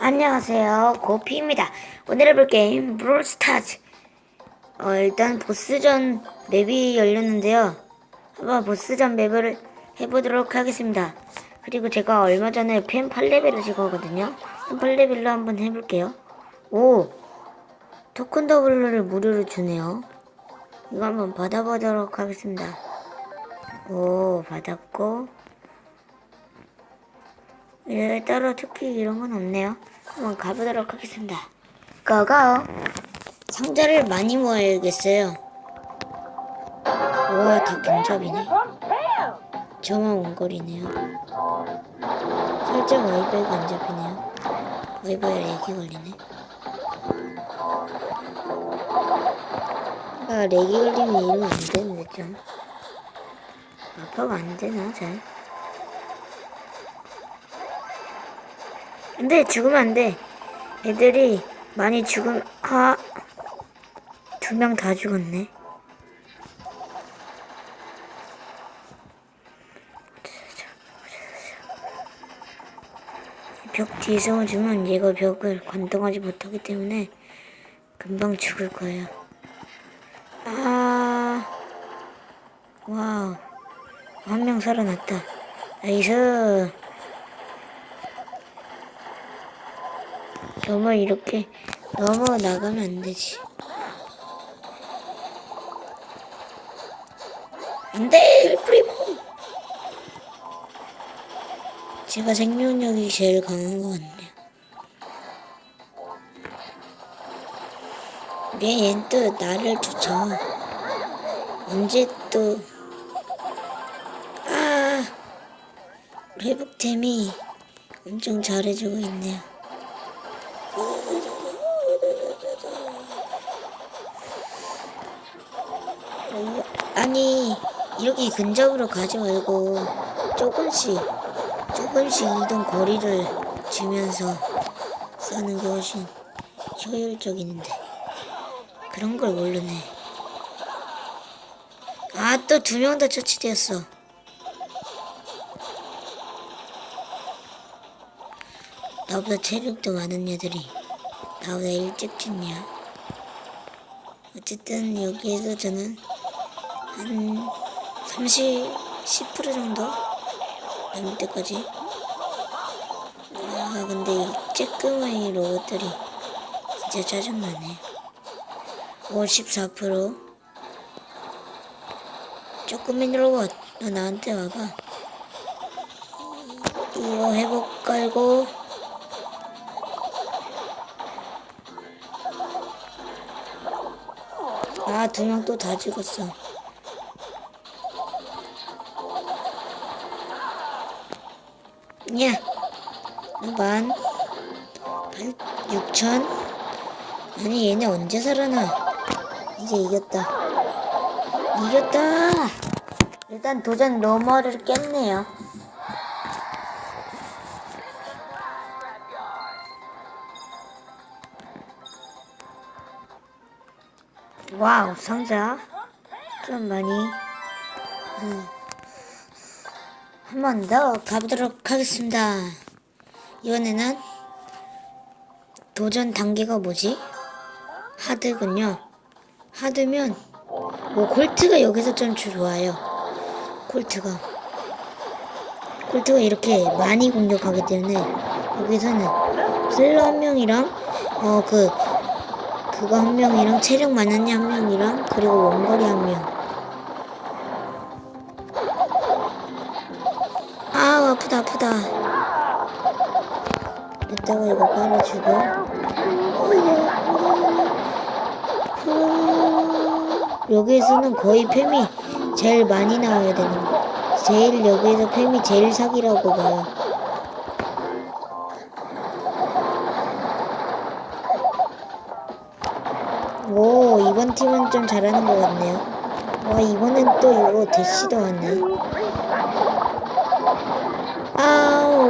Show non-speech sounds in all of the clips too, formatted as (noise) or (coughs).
안녕하세요. 고피입니다. 오늘 해볼 게임 브롤스타즈 어, 일단 보스전 맵이 열렸는데요. 한번 보스전 맵을 해보도록 하겠습니다. 그리고 제가 얼마 전에 펜 8레벨을 찍었거든요. 펜 8레벨로 한번 해볼게요. 오! 토큰 더블을 무료로 주네요. 이거 한번 받아보도록 하겠습니다. 오 받았고 예, 따로 특히 이런 건 없네요. 한번 가보도록 하겠습니다. 고고! 상자를 많이 모아야겠어요. 우와, 다 근접이네. 저만 원거리네요. 살짝 와이파이가 안 잡히네요. 와이파이 렉이 걸리네. 아, 렉이 걸리면 이러면 안 되는데, 좀. 아파가 안 되나, 잘? 근데 죽으면 안 돼. 애들이 많이 죽음, 아, 두 명 다 죽었네. 벽 뒤에서 오지만 얘가 벽을 관통하지 못하기 때문에 금방 죽을 거예요. 아, 와우. 한 명 살아났다. 나이스. 너무 이렇게 넘어 나가면 안 되지. 안 돼, 프리모! 제가 생명력이 제일 강한 것 같네요. 내 얘는 또 나를 쫓아. 언제 또, 아, 회복템이 엄청 잘해주고 있네요. 아니 이렇게 근접으로 가지 말고 조금씩 조금씩 이동 거리를 주면서 싸는 게 훨씬 효율적인데 그런 걸 모르네. 아 또 두 명 다 처치되었어. 나보다 체력도 많은 애들이 나보다 일찍 죽냐? 어쨌든 여기에서 저는 한 30, 10% 정도? 남을 때까지. 아 근데 이 쬐끄만 로봇들이 진짜 짜증나네. 54% 조그만 로봇 너 나한테 와봐. 이거 회복 깔고. 아, 두 명 또 다 죽었어. 야, 만, 팔, 육천? 아니, 얘네 언제 살아나? 이제 이겼다. 이겼다! 일단 도전 로머를 깼네요. 와우, 상자. 좀 많이. 음. 한 번 더 가보도록 하겠습니다. 이번에는 도전 단계가 뭐지? 하드군요. 하드면, 오, 콜트가 여기서 좀 좋아요. 콜트가. 콜트가 이렇게 많이 공격하기 때문에 여기서는 킬러 한 명이랑, 어, 그, 그거 한 명이랑 체력 애한 명이랑 그리고 원거리 한 명. 아프다 아프다. 이따가 이거 깔아주고. 여기에서는 거의 팸이 제일 많이 나와야 되는 거. 제일 여기에서 팸이 제일 사기라고 봐요. 오, 이번 팀은 좀 잘하는 것 같네요. 와, 이번엔 또 이거 대시도 왔네.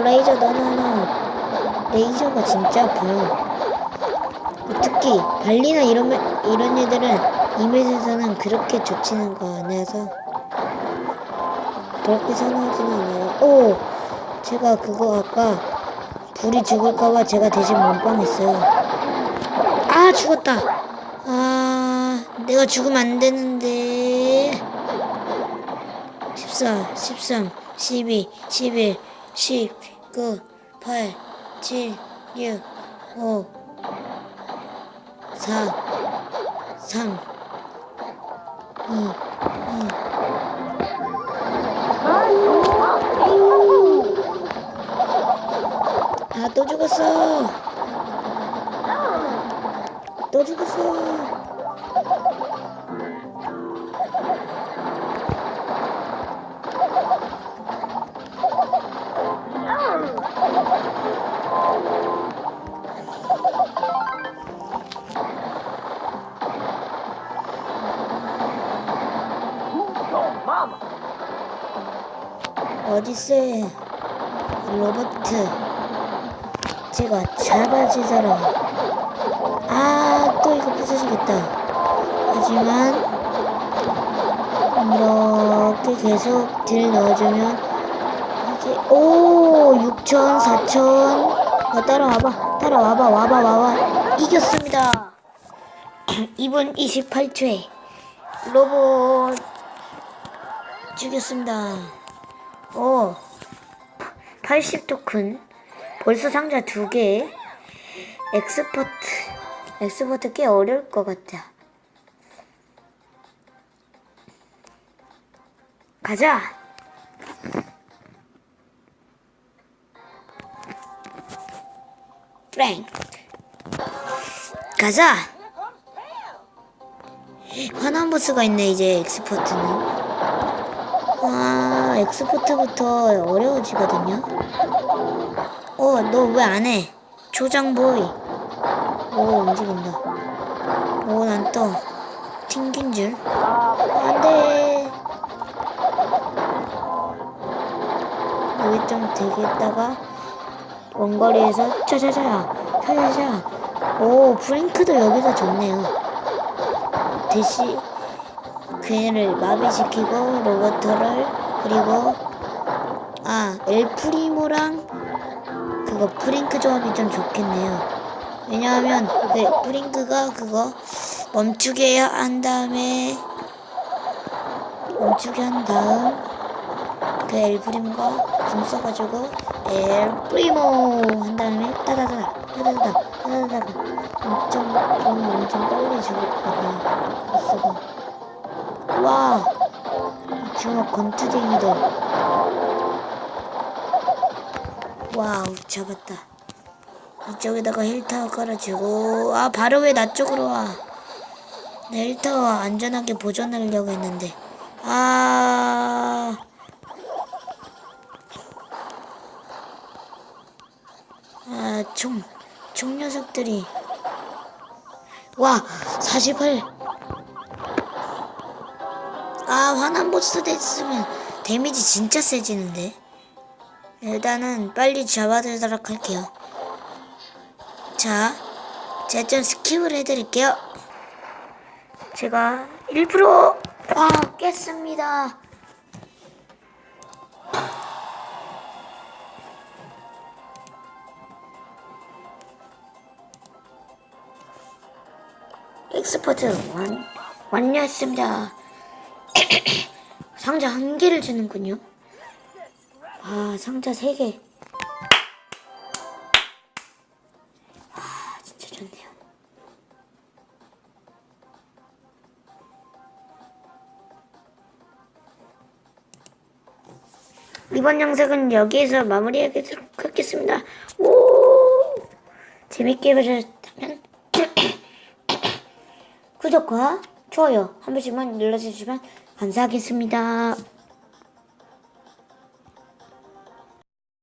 레이저 너너너. 레이저가 진짜 아파요. 특히, 발리나 이런, 매- 이런 애들은 이메에서는 그렇게 좋지는 거 아니라서. 그렇게 선호하지는 않아요. 오! 제가 그거 아까 불이 죽을까봐 제가 대신 몸빵했어요. 아 죽었다. 아 내가 죽으면 안 되는데. 14, 13, 12, 11, 10, 9, 8, 7, 6, 5, 4, 3, 2, 1. 아, 또 죽었어. 또 죽었어. 어딨어? 이 로버트. 제가 잡아주더라. 아, 또 이거 부서지겠다. 하지만, 이렇게 계속 딜 넣어주면, 이게, 오, 6천, 4천. 너 따라와봐. 따라와봐. 와봐, 와봐. 이겼습니다. (clears throat) 2분 28초에 로봇 죽였습니다. 오, 80 토큰. 벌써 상자 두 개. 엑스포트. 엑스포트 꽤 어려울 것 같아. 가자! 프랭. 가자! 화난 보스가 있네, 이제 엑스포트는. 아, 엑스포트부터 어려워지거든요. 어, 너 왜 안 해? 조장보이. 오, 움직인다. 오, 난 또 튕긴 줄. 안 돼. 여기 좀 되겠다가 원거리에서 차차차 차차차 오 브링크도 여기서 좋네요 대시 걔를 마비시키고 로버트를 그리고 아 엘프리모랑 그거 프링크 조합이 좀 좋겠네요. 왜냐하면 그 프링크가 그거 멈추게 한 다음에 멈추게 한 다음 그 엘프림과 궁 써가지고 엘프리모 한 다음에 따다다다 따다다다 따다다다 엄청 엄청 빨리 죽을. 보스가 와. 주먹 권투쟁이들 와우 잡았다. 이쪽에다가 힐타워 깔아주고. 아 바로 왜 나 쪽으로 와내 힐타워 안전하게 보존하려고 했는데. 아. 아, 총, 총 녀석들이. 와, 48. 아, 화난 보스 됐으면 데미지 진짜 세지는데. 일단은 빨리 잡아들도록 할게요. 자, 제가 좀 스킵을 해드릴게요. 제가 일부러 와 깼습니다. 엑스포트 완, 완료했습니다. (coughs) 상자 한 개를 주는군요. 아, 상자 세 개. 아, 진짜 좋네요. 이번 영상은 여기에서 마무리하도록 하겠습니다. 오! 재밌게 보셨다면 (coughs) (coughs) 구독과 좋아요 한 번씩만 눌러주시면 감사하겠습니다.